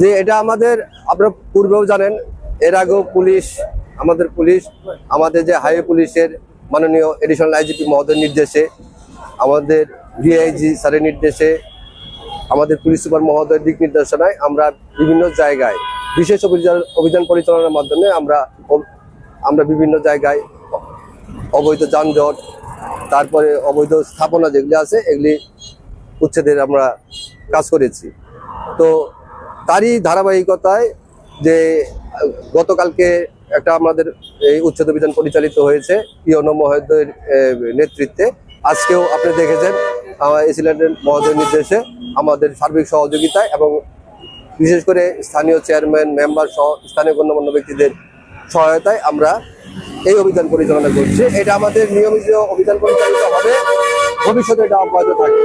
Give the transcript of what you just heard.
যে এটা আমাদের, আপনারা পূর্বেও জানেন, এর আগেও পুলিশ, আমাদের পুলিশ, আমাদের যে হাইওয়ে পুলিশের মাননীয় এডিশনাল আইজিপি মহোদয়ের নির্দেশে, আমাদের ডিআইজি স্যারের নির্দেশে, আমাদের পুলিশ সুপার মহোদয়ের দিক নির্দেশনায় আমরা বিভিন্ন জায়গায় বিশেষ অভিযান অভিযান পরিচালনার মাধ্যমে আমরা আমরা বিভিন্ন জায়গায় অবৈধ যানজট, তারপরে অবৈধ স্থাপনা যেগুলি আছে, এগুলি উচ্ছেদের আমরা কাজ করেছি। তো তারই ধারাবাহিকতায় যে গতকালকে একটা আমাদের এই উচ্ছেদ অভিযান পরিচালিত হয়েছে, ইয়নো মহোদয়ের নেতৃত্বে। আজকেও আপনি দেখেছেন এসিল্যান্ডের মহোদয়ের নির্দেশে আমাদের সার্বিক সহযোগিতায় এবং বিশেষ করে স্থানীয় চেয়ারম্যান, মেম্বার সহ স্থানীয় গণ্যমান্য ব্যক্তিদের সহায়তায় আমরা এই অভিযান পরিচালনা করছি। এটা আমাদের নিয়মিত অভিযান পরিচালিত হবে। ভবিষ্যতে এটা অব্যাহত থাকবে।